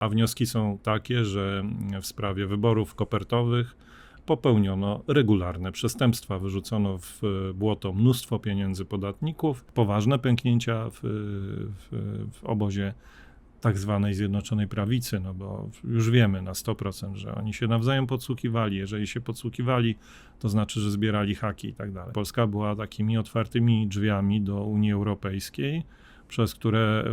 A wnioski są takie, że w sprawie wyborów kopertowych popełniono regularne przestępstwa. Wyrzucono w błoto mnóstwo pieniędzy podatników, poważne pęknięcia w, w, w obozie tak zwanej Zjednoczonej Prawicy, no bo już wiemy na 100%, że oni się nawzajem podsłuchiwali. Jeżeli się podsłuchiwali, to znaczy, że zbierali haki i tak dalej. Polska była takimi otwartymi drzwiami do Unii Europejskiej, przez które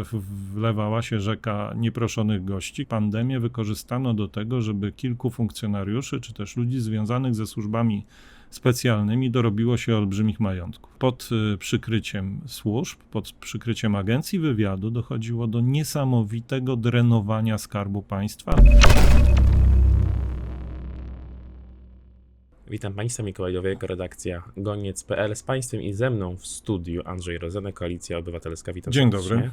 wlewała się rzeka nieproszonych gości. Pandemię wykorzystano do tego, żeby kilku funkcjonariuszy, czy też ludzi związanych ze służbami specjalnymi dorobiło się olbrzymich majątków. Pod y, przykryciem służb, pod przykryciem agencji wywiadu dochodziło do niesamowitego drenowania skarbu państwa. Witam Państwa, Mikołaj Jowiek, redakcja goniec.pl z Państwem i ze mną w studiu Andrzej Rozenek, Koalicja Obywatelska. Witam Dzień serdecznie. dobry.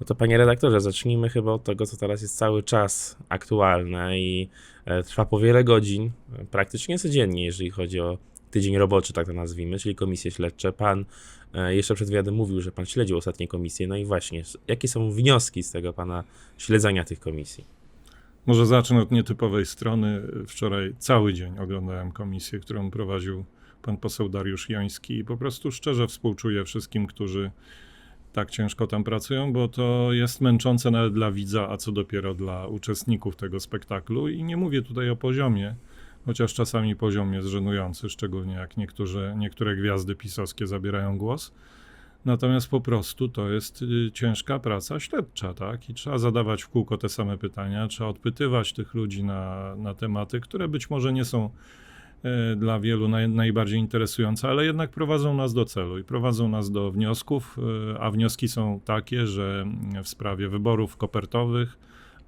No to panie redaktorze, zacznijmy chyba od tego, co teraz jest cały czas aktualne i e, trwa po wiele godzin, praktycznie codziennie, jeżeli chodzi o tydzień roboczy, tak to nazwijmy, czyli komisje śledcze. Pan e, jeszcze przed wywiadem mówił, że pan śledził ostatnie komisje. No i właśnie, jakie są wnioski z tego pana śledzenia tych komisji? Może zacznę od nietypowej strony. Wczoraj cały dzień oglądałem komisję, którą prowadził pan poseł Dariusz Joński i po prostu szczerze współczuję wszystkim, którzy tak ciężko tam pracują, bo to jest męczące nawet dla widza, a co dopiero dla uczestników tego spektaklu. I nie mówię tutaj o poziomie, chociaż czasami poziom jest żenujący, szczególnie jak niektóre gwiazdy pisowskie zabierają głos. Natomiast po prostu to jest y, ciężka praca śledcza, tak? I trzeba zadawać w kółko te same pytania, trzeba odpytywać tych ludzi na, na tematy, które być może nie są e, dla wielu naj, najbardziej interesujące, ale jednak prowadzą nas do celu i prowadzą nas do wniosków, e, a wnioski są takie, że w sprawie wyborów kopertowych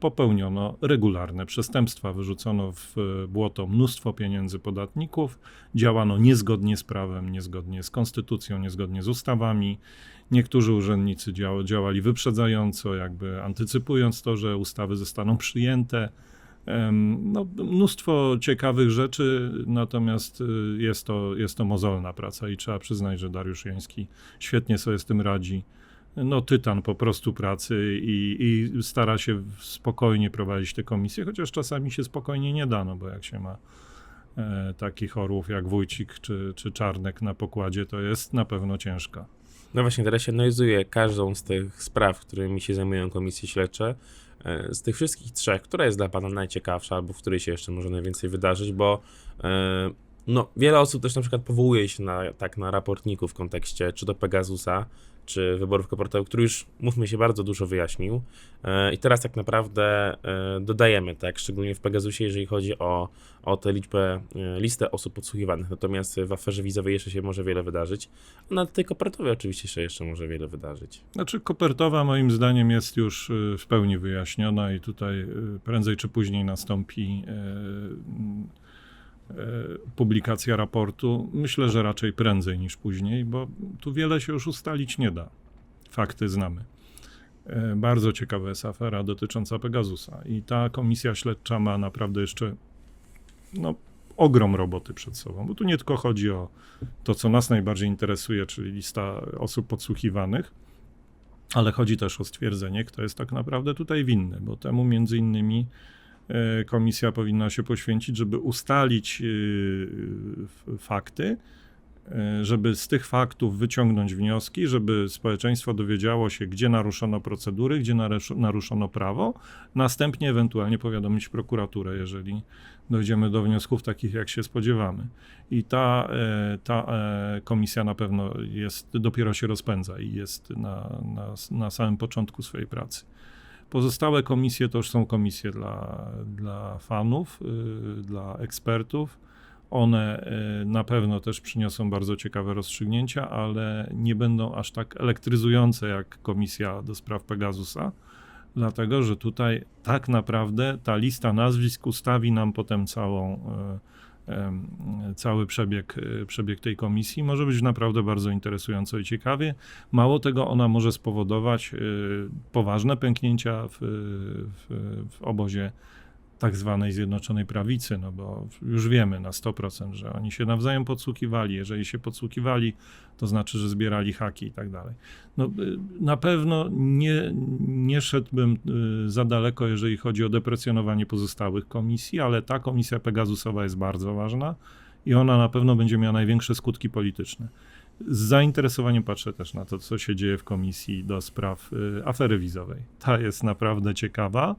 popełniono regularne przestępstwa. Wyrzucono w błoto mnóstwo pieniędzy podatników, działano niezgodnie z prawem, niezgodnie z konstytucją, niezgodnie z ustawami. Niektórzy urzędnicy dział, działali wyprzedzająco, jakby antycypując to, że ustawy zostaną przyjęte. No, mnóstwo ciekawych rzeczy, natomiast y, jest to, jest to mozolna praca i trzeba przyznać, że Dariusz Jański świetnie sobie z tym radzi no, tytan po prostu pracy i, i, stara się spokojnie prowadzić te komisje, chociaż czasami się spokojnie nie da, no bo jak się ma e, takich orłów jak Wójcik czy, czy Czarnek na pokładzie, to jest na pewno ciężka. No właśnie, teraz się analizuję każdą z tych spraw, którymi się zajmują komisje śledcze. E, z tych wszystkich trzech, która jest dla Pana najciekawsza, albo w której się jeszcze może najwięcej wydarzyć, bo e, no, wiele osób też na przykład powołuje się na, tak na raportników w kontekście czy to Pegasusa, czy wyborów kopertowych, który już, mówmy się, bardzo dużo wyjaśnił. E, I teraz tak naprawdę e, dodajemy, tak, szczególnie w Pegasusie, jeżeli chodzi o, o tę liczbę, e, listę osób podsłuchiwanych. Natomiast w aferze wizowej jeszcze się może wiele wydarzyć. A na tej kopertowej oczywiście się jeszcze może wiele wydarzyć. Znaczy, kopertowa moim zdaniem jest już w pełni wyjaśniona i tutaj prędzej czy później nastąpi publikacja raportu. Myślę, że raczej prędzej niż później, bo tu wiele się już ustalić nie da. Fakty znamy. E, bardzo ciekawa jest afera dotycząca Pegasusa i ta komisja śledcza ma naprawdę jeszcze no, ogrom roboty przed sobą, bo tu nie tylko chodzi o to, co nas najbardziej interesuje, czyli lista osób podsłuchiwanych, ale chodzi też o stwierdzenie, kto jest tak naprawdę tutaj winny, bo temu między innymi E, komisja powinna się poświęcić, żeby ustalić e, fakty, e, żeby z tych faktów wyciągnąć wnioski, żeby społeczeństwo dowiedziało się, gdzie naruszono procedury, gdzie naruszono prawo, następnie ewentualnie powiadomić prokuraturę, jeżeli dojdziemy do wniosków takich, jak się spodziewamy. I ta, ta komisja na pewno jest, dopiero się rozpędza i jest na, na, na samym początku swojej pracy. Pozostałe komisje to już są komisje dla, dla fanów, yy, dla ekspertów. One yy, na pewno też przyniosą bardzo ciekawe rozstrzygnięcia, ale nie będą aż tak elektryzujące jak komisja do spraw Pegasusa, dlatego że tutaj tak naprawdę ta lista nazwisk ustawi nam potem całą. Cały przebieg, e, przebieg tej komisji. Może być naprawdę bardzo interesująco i ciekawie. Mało tego, ona może spowodować e, poważne pęknięcia w, w, w obozie tak zwanej Zjednoczonej Prawicy, no bo już wiemy na 100%, że oni się nawzajem podsłuchiwali. Jeżeli się podsłuchiwali, to znaczy, że zbierali haki i tak dalej. No, y, na pewno nie, nie szedłbym y, za daleko, jeżeli chodzi o deprecjonowanie pozostałych komisji, ale ta komisja Pegasusowa jest bardzo ważna i ona na pewno będzie miała największe skutki polityczne. Z zainteresowaniem patrzę też na to, co się dzieje w komisji do spraw y, afery wizowej. Ta jest naprawdę ciekawa.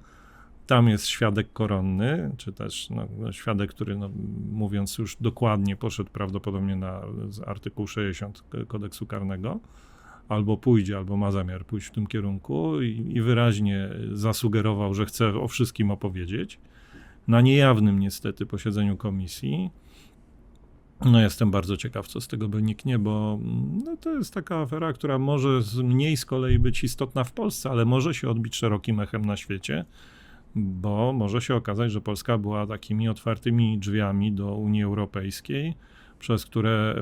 Tam jest świadek koronny, czy też no, no, świadek, który, no, mówiąc już dokładnie, poszedł prawdopodobnie na artykuł 60 kodeksu karnego, albo pójdzie, albo ma zamiar pójść w tym kierunku i, i wyraźnie zasugerował, że chce o wszystkim opowiedzieć. Na niejawnym niestety posiedzeniu komisji. No jestem bardzo ciekaw, co z tego wyniknie, bo no, to jest taka afera, która może mniej z kolei być istotna w Polsce, ale może się odbić szerokim echem na świecie, bo może się okazać, że Polska była takimi otwartymi drzwiami do Unii Europejskiej, przez które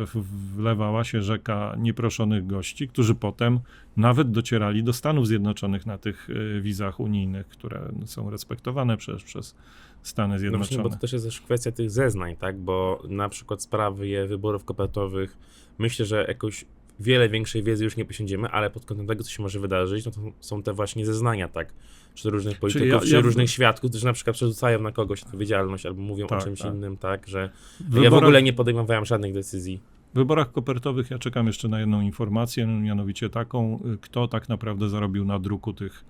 wlewała się rzeka nieproszonych gości, którzy potem nawet docierali do Stanów Zjednoczonych na tych y, wizach unijnych, które są respektowane przez, przez Stany No właśnie, Zjednoczone. bo to też jest też kwestia tych zeznań, tak? Bo na przykład sprawy wyborów kopertowych, myślę, że jakoś wiele większej wiedzy już nie posiądziemy, ale pod kątem tego, co się może wydarzyć, no to są te właśnie zeznania, tak? Czy różnych polityków, ja- czy ja- różnych świadków, którzy na przykład przerzucają na kogoś odpowiedzialność albo mówią Tak, o czymś tak. innym, tak? Że W ja w wyborach- ogóle nie podejmowałem żadnych decyzji. W wyborach kopertowych ja czekam jeszcze na jedną informację, mianowicie taką, y, kto tak naprawdę zarobił na druku tych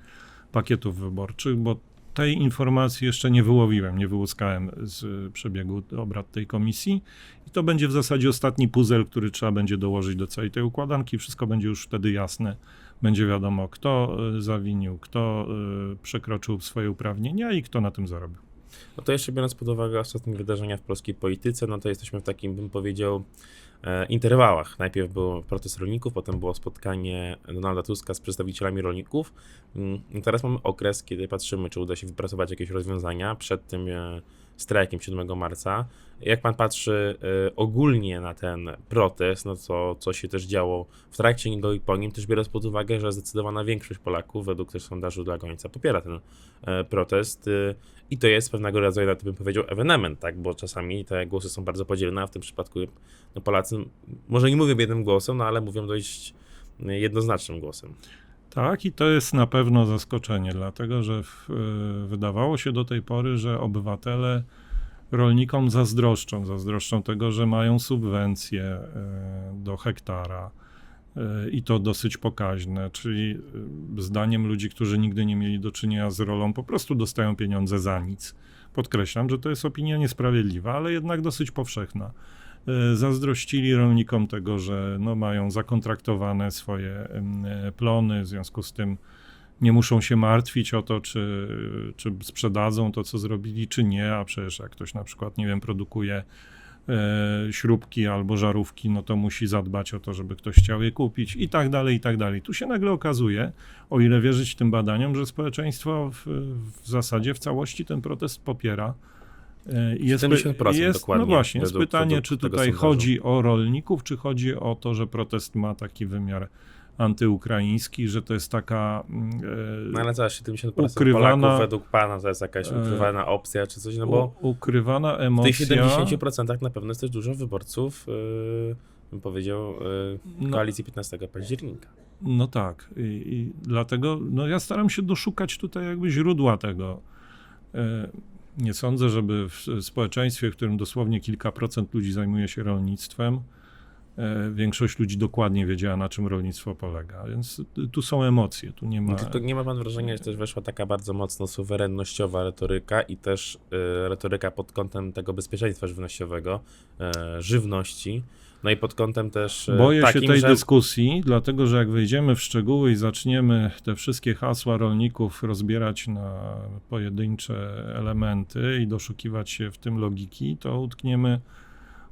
pakietów wyborczych, bo tej informacji jeszcze nie wyłowiłem, nie wyłuskałem z przebiegu obrad tej komisji. I to będzie w zasadzie ostatni puzzle, który trzeba będzie dołożyć do całej tej układanki. Wszystko będzie już wtedy jasne. Będzie wiadomo, kto y, zawinił, kto y, przekroczył swoje uprawnienia i kto na tym zarobił. No to jeszcze biorąc pod uwagę ostatnie wydarzenia w polskiej polityce, no to jesteśmy w takim, bym powiedział, e, interwałach. Najpierw był protest rolników, potem było spotkanie Donalda Tuska z przedstawicielami rolników. Mm, i Teraz mamy okres, kiedy patrzymy, czy uda się wypracować jakieś rozwiązania przed tym e, strajkiem 7 marca. Jak pan patrzy e, ogólnie na ten protest, no to co się też działo w trakcie niego i po nim, też biorąc pod uwagę, że zdecydowana większość Polaków, według też sondażu dla końca, popiera ten e, protest. e, I to jest pewnego rodzaju, na to bym powiedział, ewenement, tak? Bo czasami te głosy są bardzo podzielne, a w tym przypadku no, Polacy może nie mówią jednym głosem, no ale mówią dość jednoznacznym głosem. Tak, i to jest na pewno zaskoczenie, dlatego że w, y, wydawało się do tej pory, że obywatele rolnikom zazdroszczą. Zazdroszczą tego, że mają subwencje y, do hektara y, i to dosyć pokaźne, czyli zdaniem ludzi, którzy nigdy nie mieli do czynienia z rolą, po prostu dostają pieniądze za nic. Podkreślam, że to jest opinia niesprawiedliwa, ale jednak dosyć powszechna e, zazdrościli rolnikom tego, że no, mają zakontraktowane swoje e, plony, w związku z tym nie muszą się martwić o to, czy, czy sprzedadzą to, co zrobili, czy nie, a przecież jak ktoś na przykład, nie wiem, produkuje e, śrubki albo żarówki, no to musi zadbać o to, żeby ktoś chciał je kupić i tak dalej, i tak dalej. Tu się nagle okazuje, o ile wierzyć tym badaniom, że społeczeństwo w, w zasadzie w całości ten protest popiera. E, Jest, 70% jest, dokładnie, no właśnie, jest pytanie, czy tutaj sondażu. chodzi o rolników, czy chodzi o to, że protest ma taki wymiar antyukraiński, że to jest taka mm, e, No ale za 70% Ukrywana- Polaków według pana to jest jakaś E, ukrywana opcja czy coś, no bo u, ukrywana w tych emocja. 70% na pewno jest też dużo wyborców, yy, bym powiedział, yy, No. koalicji 15 października. No tak. I, I dlatego no ja staram się doszukać tutaj jakby źródła tego. E, Nie sądzę, żeby w społeczeństwie, w którym dosłownie kilka procent ludzi zajmuje się rolnictwem, e, większość ludzi dokładnie wiedziała, na czym rolnictwo polega. Więc tu są emocje, tu nie ma. To nie ma pan wrażenia, że też weszła taka bardzo mocno suwerennościowa retoryka i też y, retoryka pod kątem tego bezpieczeństwa żywnościowego, y, żywności, no i pod kątem też y, Boję takim, się tej że dyskusji, dlatego że jak wejdziemy w szczegóły i zaczniemy te wszystkie hasła rolników rozbierać na pojedyncze elementy i doszukiwać się w tym logiki, to utkniemy,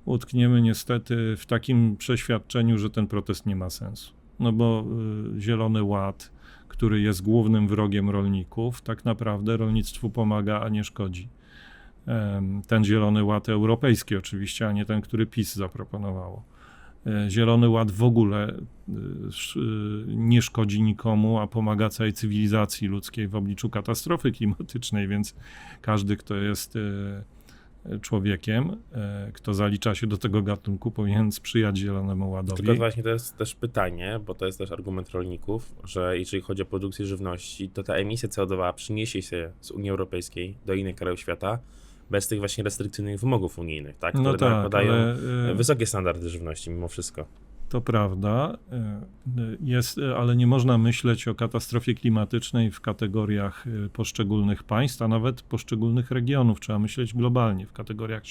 utkniemy niestety w takim przeświadczeniu, że ten protest nie ma sensu. No bo y, Zielony Ład, który jest głównym wrogiem rolników, tak naprawdę rolnictwu pomaga, a nie szkodzi. Ten Zielony Ład europejski oczywiście, a nie ten, który PiS zaproponowało. E, Zielony Ład w ogóle e, e, nie szkodzi nikomu, a pomaga całej cywilizacji ludzkiej w obliczu katastrofy klimatycznej, więc każdy, kto jest człowiekiem, kto zalicza się do tego gatunku, powinien sprzyjać Zielonemu Ładowi. Tylko właśnie to jest też pytanie, bo to jest też argument rolników, że jeżeli chodzi o produkcję żywności, to ta emisja CO2 przyniesie się z Unii Europejskiej do innych krajów świata bez tych właśnie restrykcyjnych wymogów unijnych, tak? które No tak, nakładają ale e, wysokie standardy żywności mimo wszystko. To prawda, e, jest, e, ale nie można myśleć o katastrofie klimatycznej w kategoriach poszczególnych państw, a nawet poszczególnych regionów. Trzeba myśleć globalnie, w kategoriach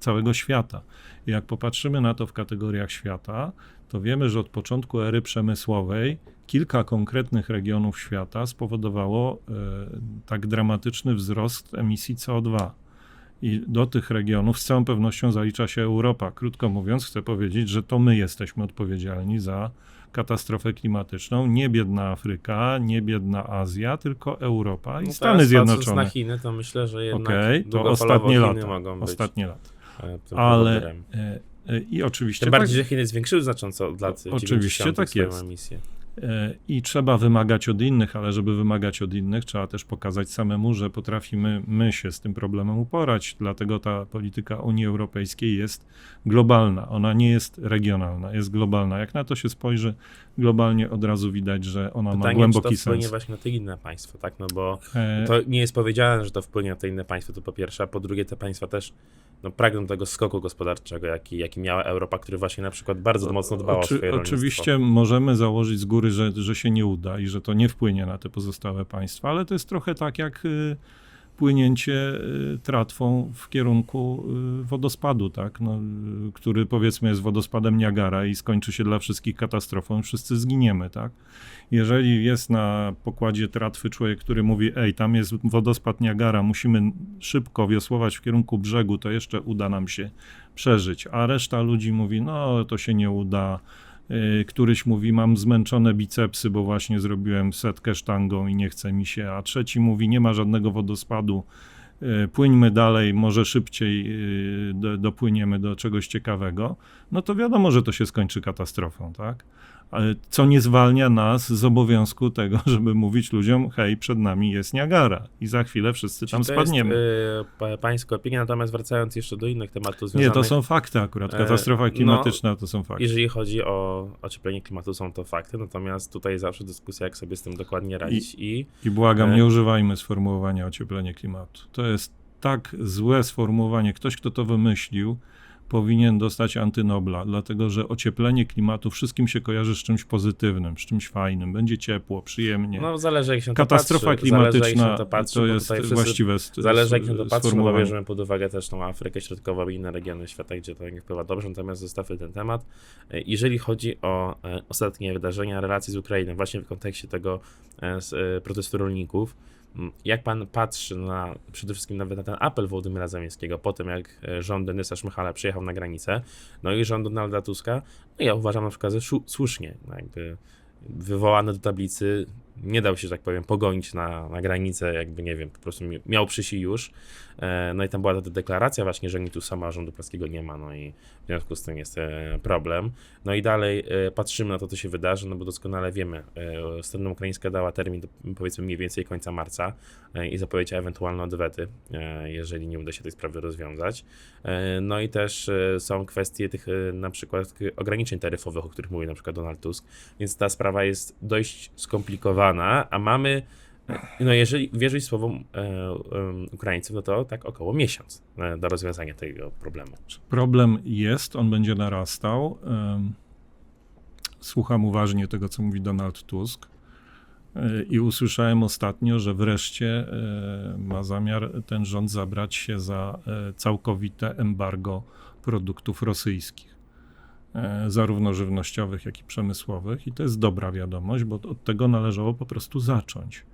całego świata. I jak popatrzymy na to w kategoriach świata, to wiemy, że od początku ery przemysłowej kilka konkretnych regionów świata spowodowało tak dramatyczny wzrost emisji CO2. I do tych regionów z całą pewnością zalicza się Europa. Krótko mówiąc, chcę powiedzieć, że to my jesteśmy odpowiedzialni za katastrofę klimatyczną. Nie biedna Afryka, nie biedna Azja, tylko Europa i No Stany Zjednoczone. na Chiny, to myślę, że jednak Okej, to ostatnie Chiny lata. mogą być Ostatnie lata. e, Ale e, e, i oczywiście Tym tak, bardziej, że Chiny zwiększyły znacząco od lat oczywiście 90. tak jest. emisję. I trzeba wymagać od innych, ale żeby wymagać od innych, trzeba też pokazać samemu, że potrafimy my się z tym problemem uporać. Dlatego ta polityka Unii Europejskiej jest globalna. Ona nie jest regionalna, jest globalna. Jak na to się spojrzy, globalnie od razu widać, że ona ma Pytanie, czy to głęboki wpłynie sens. właśnie na te inne państwa, tak? No bo E, to nie jest powiedziane, że to wpłynie na te inne państwa, to po pierwsze, a po drugie te państwa też no, pragną tego skoku gospodarczego, jaki, jaki miała Europa, który właśnie na przykład bardzo mocno dbała o Oczy- swoje rolnictwo. Oczywiście możemy założyć z góry, że, że się nie uda i że to nie wpłynie na te pozostałe państwa, ale to jest trochę tak jak y, płynięcie y, tratwą w kierunku y, wodospadu, tak? no, y, który powiedzmy jest wodospadem Niagara i skończy się dla wszystkich katastrofą wszyscy zginiemy. Tak? Jeżeli jest na pokładzie tratwy człowiek, który mówi, ej, tam jest wodospad Niagara, musimy szybko wiosłować w kierunku brzegu, to jeszcze uda nam się przeżyć, a reszta ludzi mówi, no to się nie uda, Któryś mówi, mam zmęczone bicepsy, bo właśnie zrobiłem setkę sztangą i nie chce mi się, a trzeci mówi, nie ma żadnego wodospadu, y, płyńmy dalej, może szybciej y, do, dopłyniemy do czegoś ciekawego, no to wiadomo, że to się skończy katastrofą, tak? Co nie zwalnia nas z obowiązku tego, żeby mówić ludziom, hej, przed nami jest Niagara i za chwilę wszyscy tam Czyli spadniemy. Jest, y, pa- pańska opinia, natomiast wracając jeszcze do innych tematów Nie, związanych... to są fakty akurat. E, Katastrofa no, klimatyczna to są fakty. Jeżeli chodzi o ocieplenie klimatu, są to fakty, natomiast tutaj zawsze dyskusja, jak sobie z tym dokładnie radzić i, I błagam, E? nie używajmy sformułowania ocieplenie klimatu. To jest tak złe sformułowanie. Ktoś, kto to wymyślił, powinien dostać antynobla, dlatego że ocieplenie klimatu wszystkim się kojarzy z czymś pozytywnym, z czymś fajnym. Będzie ciepło, przyjemnie. no zależy jak się Katastrofa to patrzy. Klimatyczna to, patrzy, to jest właściwe Zależy jak się to patrzy, bo bierzemy pod uwagę też tą Afrykę Środkową i inne regiony świata, gdzie to nie wpływa dobrze, natomiast zostawmy ten temat. E, Jeżeli chodzi o e, ostatnie wydarzenia relacji z Ukrainą, właśnie w kontekście tego e, protestu rolników, jak pan patrzy na, przede wszystkim nawet na ten apel Wołodymyra Zamińskiego, po tym jak e, rząd Denysa Szmychala przyjechał na granicę, no i rząd Donalda Tuska, no ja uważam na przykład, że słusznie, no jakby wywołany do tablicy, nie dał się, że tak powiem, pogonić na, na granicę, jakby nie wiem, po prostu mi- miał przysi już. E, No i tam była ta deklaracja właśnie, że tu sama rządu polskiego nie ma, no i w związku z tym jest e, problem. No i dalej e, patrzymy na to, co się wydarzy, no bo doskonale wiemy, strona ukraińska dała termin do powiedzmy mniej więcej końca marca i zapowiedziała ewentualne odwety, jeżeli nie uda się tej sprawy rozwiązać. No i też są kwestie tych na przykład ograniczeń taryfowych, o których mówi na przykład Donald Tusk, więc ta sprawa jest dość skomplikowana, a mamy, e, no jeżeli wierzyć słowom e, e, Ukraińców, no to tak około miesiąc e, do rozwiązania tego problemu. Problem jest, on będzie narastał. Em, Słucham uważnie tego, co mówi Donald Tusk. E, I usłyszałem ostatnio, że wreszcie e, ma zamiar ten rząd zabrać się za e, całkowite embargo produktów rosyjskich, e, zarówno żywnościowych, jak i przemysłowych. I to jest dobra wiadomość, bo od tego należało po prostu zacząć.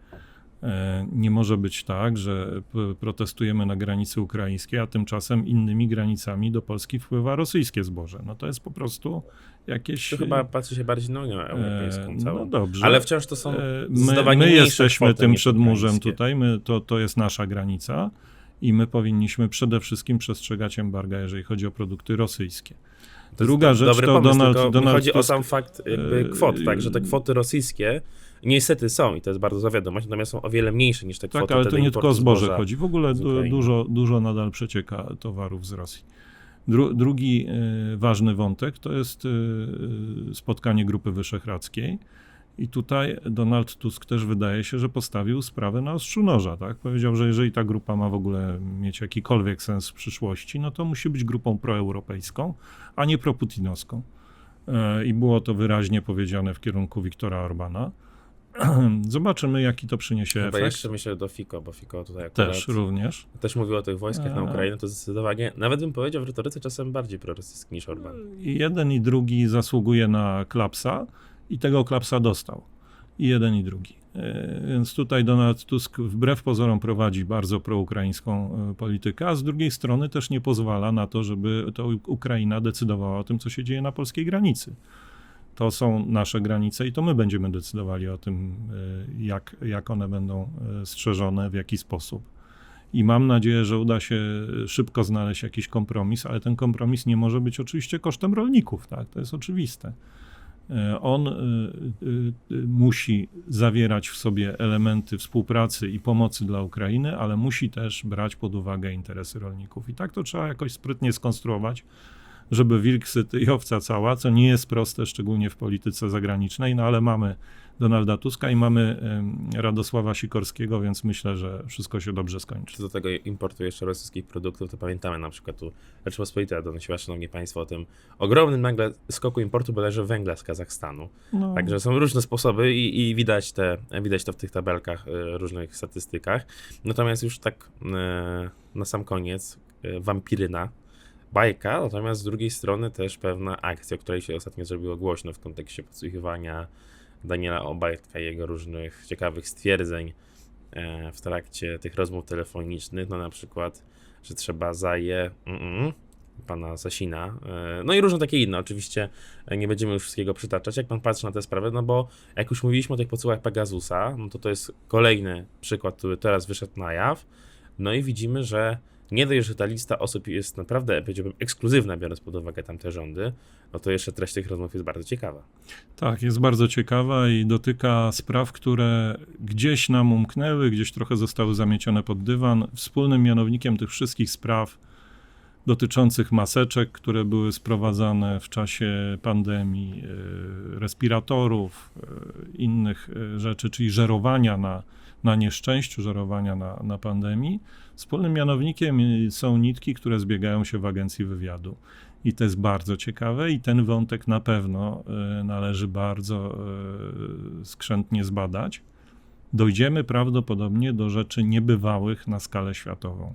E, Nie może być tak, że protestujemy na granicy ukraińskiej, a tymczasem innymi granicami do Polski wpływa rosyjskie zboże. No to jest po prostu jakieś. To chyba patrzy się bardziej na Unię Europejską e, całą. No dobrze. Ale wciąż to są E, My, my jesteśmy tym przedmurzem tutaj, my, to, to jest nasza granica i my powinniśmy przede wszystkim przestrzegać embarga, jeżeli chodzi o produkty rosyjskie. Druga rzecz dobry to pomysł, Donald, tylko Donald chodzi o Tusk, sam fakt jakby e, kwot, tak, że te kwoty rosyjskie niestety są i to jest bardzo zła wiadomość, natomiast są o wiele mniejsze niż te kwoty Tak, ale to nie tylko o zboże chodzi. W ogóle dużo, dużo nadal przecieka towarów z Rosji. Dru, drugi y, ważny wątek to jest spotkanie Grupy Wyszehradzkiej. I tutaj Donald Tusk też wydaje się, że postawił sprawę na ostrzu noża. Tak? Powiedział, że jeżeli ta grupa ma w ogóle mieć jakikolwiek sens w przyszłości, no to musi być grupą proeuropejską, a nie proputinowską. E, I było to wyraźnie powiedziane w kierunku Viktora Orbana. Zobaczymy, jaki to przyniesie Chyba efekt. jeszcze myślę do Fico, bo Fico tutaj akurat Też również. też mówił o tych wojskach na A. Ukrainę, to zdecydowanie, nawet bym powiedział w retoryce czasem bardziej prorosyjski niż Orban. I jeden i drugi zasługuje na klapsa i tego klapsa dostał. I jeden i drugi. E, Więc tutaj Donald Tusk wbrew pozorom prowadzi bardzo proukraińską e, politykę, a z drugiej strony też nie pozwala na to, żeby to Ukraina decydowała o tym, co się dzieje na polskiej granicy. To są nasze granice i to my będziemy decydowali o tym, e, jak, jak one będą strzeżone, w jaki sposób. I mam nadzieję, że uda się szybko znaleźć jakiś kompromis, ale ten kompromis nie może być oczywiście kosztem rolników, tak? To jest oczywiste. E, On y, y, musi zawierać w sobie elementy współpracy i pomocy dla Ukrainy, ale musi też brać pod uwagę interesy rolników. I tak to trzeba jakoś sprytnie skonstruować, żeby wilk syty i owca cała, co nie jest proste, szczególnie w polityce zagranicznej, no ale mamy Donalda Tuska i mamy Radosława Sikorskiego, więc myślę, że wszystko się dobrze skończy. Czy do tego importu jeszcze rosyjskich produktów, to pamiętamy na przykład tu Rzeczpospolita donosiła, szanowni państwo, o tym ogromnym nagle skoku importu bodajże węgla z Kazachstanu. No, Także są różne sposoby i, i widać, te, widać to w tych tabelkach, e, różnych statystykach. Natomiast już tak e, na sam koniec, e, wampiryna, bajka, natomiast z drugiej strony też pewna akcja, o której się ostatnio zrobiło głośno w kontekście podsłuchiwania Daniela Obajtka i jego różnych ciekawych stwierdzeń e, w trakcie tych rozmów telefonicznych, no na przykład, że trzeba zaje mm, pana Sasina, e, no i różne takie inne, oczywiście e, nie będziemy już wszystkiego przytaczać, jak pan patrzy na tę sprawę, no bo jak już mówiliśmy o tych podsłuchach Pegasusa, no to to jest kolejny przykład, który teraz wyszedł na jaw, no i widzimy, że nie dość, że ta lista osób jest naprawdę, powiedziałbym, ekskluzywna, biorąc pod uwagę tamte rządy, no to jeszcze treść tych rozmów jest bardzo ciekawa. Tak, jest bardzo ciekawa i dotyka spraw, które gdzieś nam umknęły, gdzieś trochę zostały zamiecione pod dywan. Wspólnym mianownikiem tych wszystkich spraw dotyczących maseczek, które były sprowadzane w czasie pandemii, e, respiratorów, e, innych e, rzeczy, czyli żerowania na, na nieszczęściu, żerowania na, na pandemii. Wspólnym mianownikiem są nitki, które zbiegają się w agencji wywiadu. I to jest bardzo ciekawe, i ten wątek na pewno e, należy bardzo e, skrzętnie zbadać. Dojdziemy prawdopodobnie do rzeczy niebywałych na skalę światową,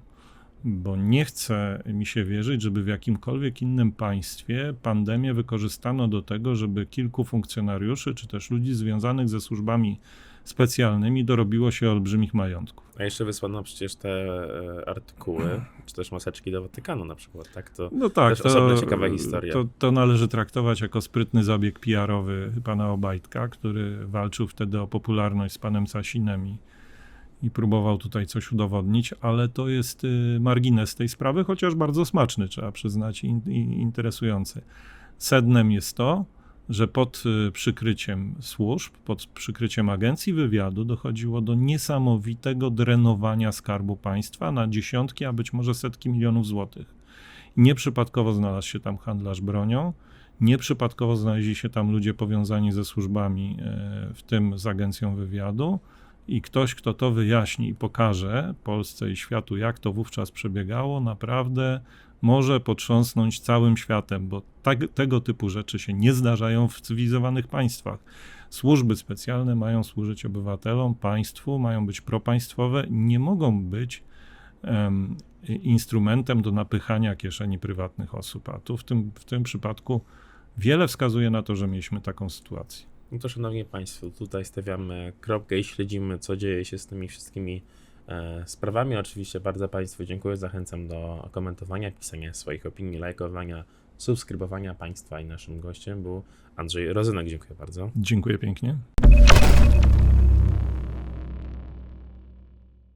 bo nie chce mi się wierzyć, żeby w jakimkolwiek innym państwie pandemię wykorzystano do tego, żeby kilku funkcjonariuszy, czy też ludzi związanych ze służbami specjalnymi dorobiło się olbrzymich majątków. A jeszcze wysłano przecież te e, artykuły, czy też maseczki do Watykanu na przykład, tak? To No tak, Też osobna ciekawa historia. To, to należy traktować jako sprytny zabieg PR-owy pana Obajtka, który walczył wtedy o popularność z panem Sasinem i, i próbował tutaj coś udowodnić, ale to jest y, margines tej sprawy, chociaż bardzo smaczny, trzeba przyznać, i, i interesujący. Sednem jest to, że pod y, przykryciem służb, pod przykryciem agencji wywiadu dochodziło do niesamowitego drenowania skarbu państwa na dziesiątki, a być może setki milionów złotych. Nieprzypadkowo znalazł się tam handlarz bronią, nieprzypadkowo znaleźli się tam ludzie powiązani ze służbami, e, w tym z agencją wywiadu. I ktoś, kto to wyjaśni i pokaże Polsce i światu, jak to wówczas przebiegało, naprawdę może potrząsnąć całym światem, bo tak, tego typu rzeczy się nie zdarzają w cywilizowanych państwach. Służby specjalne mają służyć obywatelom, państwu, mają być propaństwowe, nie mogą być em, instrumentem do napychania kieszeni prywatnych osób. A tu w tym, w tym przypadku wiele wskazuje na to, że mieliśmy taką sytuację. No to szanowni Państwo, tutaj stawiamy kropkę i śledzimy, co dzieje się z tymi wszystkimi sprawami. Oczywiście bardzo Państwu dziękuję, zachęcam do komentowania, pisania swoich opinii, lajkowania, subskrybowania Państwa i naszym gościem był Andrzej Rozynek. Dziękuję bardzo. Dziękuję pięknie.